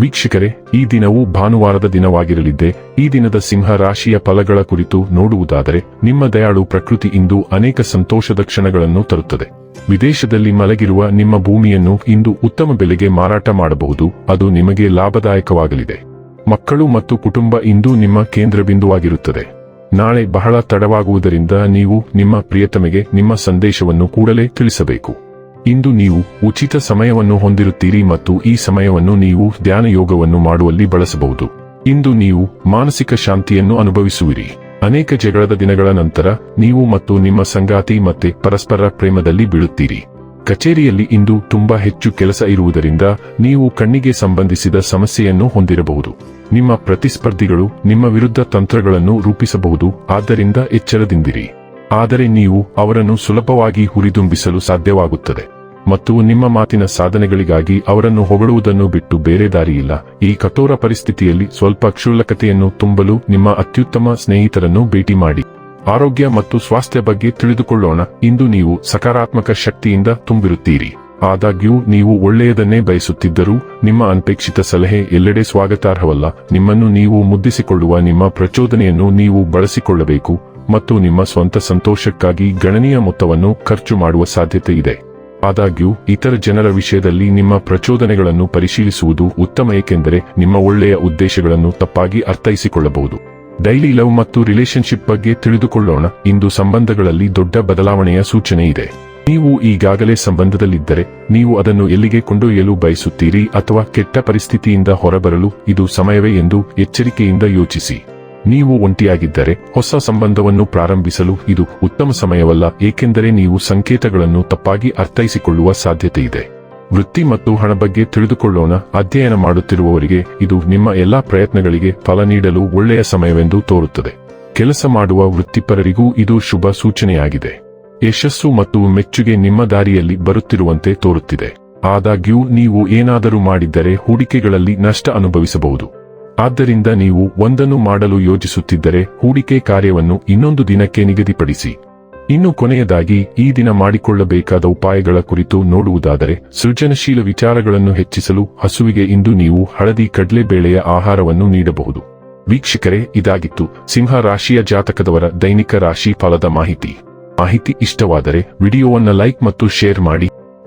ವೀಕ್ಷಕರೇ, ಈ ದಿನವು ಭಾನುವಾರದ ದಿನವಾಗಿರಲಿದ್ದೆ, ಈ ದಿನದ ಸಿಂಹ ರಾಶಿಯ ಫಲಗಳ ಕುರಿತು ನೋಡುವುದಾದರೆ, ನಿಮ್ಮ ದಯಾಳು ಪ್ರಕೃತಿ ಇಂದು ಅನೇಕ ಸಂತೋಷದ ಕ್ಷಣಗಳನ್ನು ತರುತ್ತದೆ. ವಿದೇಶದಲ್ಲಿ ಮಲಗಿರುವ ನಿಮ್ಮ ಭೂಮಿಯನ್ನು ಇಂದು ಉತ್ತಮ ಬೆಲೆಗೆ ಮಾರಾಟ ಮಾಡಬಹುದು, ಅದು ನಿಮಗೆ ಲಾಭದಾಯಕವಾಗಲಿದೆ. ಮಕ್ಕಳು ಮತ್ತು ಕುಟುಂಬ ಇಂದು ನಿಮ್ಮ ಕೇಂದ್ರ ಬಿಂದುವಾಗಿರುತ್ತದೆ ನಾಳೆ ಬಹಳ ತಡವಾಗುವುದರಿಂದ ನೀವು ನಿಮ್ಮ ಪ್ರಿಯತಮೆಗೆ ನಿಮ್ಮ ಸಂದೇಶವನ್ನು ಕೂಡಲೇ ತಿಳಿಸಬೇಕು. ಇಂದು ನೀವು ಉಚಿತ ಸಮಯವನ್ನು ಹೊಂದಿರುತ್ತೀರಿ ಮತ್ತು ಈ ಸಮಯವನ್ನು ನೀವು ಧ್ಯಾನ ಯೋಗವನ್ನು ಮಾಡುವಲ್ಲಿ ಬಳಸಬಹುದು. ಇಂದು ನೀವು ಮಾನಸಿಕ ಶಾಂತಿಯನ್ನು ಅನುಭವಿಸುವಿರಿ. ಅನೇಕ ಜಗಳದ ದಿನಗಳ ನಂತರ ನೀವು ಮತ್ತು ನಿಮ್ಮ ಸಂಗಾತಿ ಮತ್ತೆ ಪರಸ್ಪರ ಪ್ರೇಮದಲ್ಲಿ ಬೀಳುತ್ತೀರಿ. ಕಚೇರಿಯಲ್ಲಿ ಇಂದು ತುಂಬಾ ಹೆಚ್ಚು ಕೆಲಸ ಇರುವುದರಿಂದ ನೀವು ಕಣ್ಣಿಗೆ ಸಂಬಂಧಿಸಿದ ಸಮಸ್ಯೆಯನ್ನು ಹೊಂದಿರಬಹುದು. ನಿಮ್ಮ ಪ್ರತಿಸ್ಪರ್ಧಿಗಳು ನಿಮ್ಮ ವಿರುದ್ಧ ತಂತ್ರಗಳನ್ನು ರೂಪಿಸಬಹುದು. ಆದ್ದರಿಂದ ಎಚ್ಚರದಿಂದಿರಿ. ಆದರೆ ನೀವು ಅವರನ್ನು ಸುಲಭವಾಗಿ ಹುರಿದುಂಬಿಸಲು ಸಾಧ್ಯವಾಗುತ್ತದೆ. ಮತ್ತು ನಿಮ್ಮ ಮಾತಿನ ಸಾಧನೆಗಳಿಗಾಗಿ ಅವರನ್ನು ಹೊಗಳುವುದನ್ನು ಬಿಟ್ಟು ಬೇರೆ ದಾರಿಯಿಲ್ಲ. ಈ ಕಠೋರ ಪರಿಸ್ಥಿತಿಯಲ್ಲಿ ಸ್ವಲ್ಪ ಕ್ಷುಲ್ಲಕತೆಯನ್ನು ತುಂಬಲು ನಿಮ್ಮ ಅತ್ಯುತ್ತಮ ಸ್ನೇಹಿತರನ್ನು ಭೇಟಿ ಮಾಡಿ. ಆರೋಗ್ಯ ಮತ್ತು ಸ್ವಾಸ್ಥ್ಯ ಬಗ್ಗೆ ತಿಳಿದುಕೊಳ್ಳೋಣ. ಇಂದು ನೀವು ಸಕಾರಾತ್ಮಕ ಶಕ್ತಿಯಿಂದ ತುಂಬಿರುತ್ತೀರಿ. ಆದಾಗ್ಯೂ, ನೀವು ಒಳ್ಳೆಯದನ್ನೇ ಬಯಸುತ್ತಿದ್ದರೂ, ನಿಮ್ಮ ಅನಪೇಕ್ಷಿತ ಸಲಹೆ ಎಲ್ಲೆಡೆ ಸ್ವಾಗತಾರ್ಹವಲ್ಲ. ನಿಮ್ಮನ್ನು ನೀವು ಮುದ್ದಿಸಿಕೊಳ್ಳುವ ನಿಮ್ಮ ಪ್ರಚೋದನೆಯನ್ನು ನೀವು ಬಳಸಿಕೊಳ್ಳಬೇಕು. ಮತ್ತು ನಿಮ್ಮ ಸ್ವಂತ ಸಂತೋಷಕ್ಕಾಗಿ ಗಣನೀಯ ಮೊತ್ತವನ್ನು ಖರ್ಚು ಮಾಡುವ ಸಾಧ್ಯತೆ ಇದೆ. ಆದಾಗ್ಯೂ, ಇತರ ಜನರ ವಿಷಯದಲ್ಲಿ ನಿಮ್ಮ ಪ್ರಚೋದನೆಗಳನ್ನು ಪರಿಶೀಲಿಸುವುದು ಉತ್ತಮ, ಏಕೆಂದರೆ ನಿಮ್ಮ ಒಳ್ಳೆಯ ಉದ್ದೇಶಗಳನ್ನು ತಪ್ಪಾಗಿ ಅರ್ಥೈಸಿಕೊಳ್ಳಬಹುದು. ಡೈಲಿ ಲವ್ ಮತ್ತು ರಿಲೇಶನ್ಶಿಪ್ ಬಗ್ಗೆ ತಿಳಿದುಕೊಳ್ಳೋಣ. ಇಂದು ಸಂಬಂಧಗಳಲ್ಲಿ ದೊಡ್ಡ ಬದಲಾವಣೆಯ ಸೂಚನೆ ಇದೆ. ನೀವು ಈಗಾಗಲೇ ಸಂಬಂಧದಲ್ಲಿದ್ದರೆ, ನೀವು ಅದನ್ನು ಎಲ್ಲಿಗೆ ಕೊಂಡೊಯ್ಯಲು ಬಯಸುತ್ತೀರಿ ಅಥವಾ ಕೆಟ್ಟ ಪರಿಸ್ಥಿತಿಯಿಂದ ಹೊರಬರಲು ಇದು ಸಮಯವೇ ಎಂದು ಎಚ್ಚರಿಕೆಯಿಂದ ಯೋಚಿಸಿ. ನೀವು ಒಂಟಿಯಾಗಿದ್ದರೆ ಹೊಸ ಸಂಬಂಧವನ್ನು ಪ್ರಾರಂಭಿಸಲು ಇದು ಉತ್ತಮ ಸಮಯವಲ್ಲ, ಏಕೆಂದರೆ ನೀವು ಸಂಕೇತಗಳನ್ನು ತಪ್ಪಾಗಿ ಅರ್ಥೈಸಿಕೊಳ್ಳುವ ಸಾಧ್ಯತೆ ಇದೆ ವೃತ್ತಿ ಮತ್ತು ಹಣ ಬಗ್ಗೆ ತಿಳಿದುಕೊಳ್ಳೋಣ, ಅಧ್ಯಯನ ಮಾಡುತ್ತಿರುವವರಿಗೆ ಇದು ನಿಮ್ಮ ಎಲ್ಲಾ ಪ್ರಯತ್ನಗಳಿಗೆ ಫಲ ನೀಡಲು ಒಳ್ಳೆಯ ಸಮಯವೆಂದು ತೋರುತ್ತದೆ. ಕೆಲಸ ಮಾಡುವ ವೃತ್ತಿಪರರಿಗೂ ಇದು ಶುಭ ಸೂಚನೆಯಾಗಿದೆ. ಯಶಸ್ಸು ಮತ್ತು ಮೆಚ್ಚುಗೆ ನಿಮ್ಮ ದಾರಿಯಲ್ಲಿ ಬರುತ್ತಿರುವಂತೆ ತೋರುತ್ತಿದೆ. ಆದಾಗ್ಯೂ, ನೀವು ಏನಾದರೂ ಮಾಡಿದ್ದರೆ, ಹೂಡಿಕೆಗಳಲ್ಲಿ ನಷ್ಟ ಅನುಭವಿಸಬಹುದು. ಆದ್ದರಿಂದ ನೀವು ಒಂದನ್ನು ಮಾಡಲು ಯೋಜಿಸುತ್ತಿದ್ದರೆ ಹೂಡಿಕೆ ಕಾರ್ಯವನ್ನು ಇನ್ನೊಂದು ದಿನಕ್ಕೆ ನಿಗದಿಪಡಿಸಿ. ಇನ್ನು ಕೊನೆಯದಾಗಿ, ಈ ದಿನ ಮಾಡಿಕೊಳ್ಳಬೇಕಾದ ಉಪಾಯಗಳ ಕುರಿತು ನೋಡುವುದಾದರೆ, ಸೃಜನಶೀಲ ವಿಚಾರಗಳನ್ನು ಹೆಚ್ಚಿಸಲು ಹಸುವಿಗೆ ಇಂದು ನೀವು ಹಳದಿ ಕಡಲೆಬೇಳೆಯ ಆಹಾರವನ್ನು ನೀಡಬಹುದು. ವೀಕ್ಷಕರೇ, ಇದಾಗಿತ್ತು ಸಿಂಹ ರಾಶಿಯ ಜಾತಕದವರ ದೈನಿಕ ರಾಶಿ ಫಲದ ಮಾಹಿತಿ. ಮಾಹಿತಿ ಇಷ್ಟವಾದರೆ ವಿಡಿಯೋವನ್ನು ಲೈಕ್ ಮತ್ತು ಶೇರ್ ಮಾಡಿ.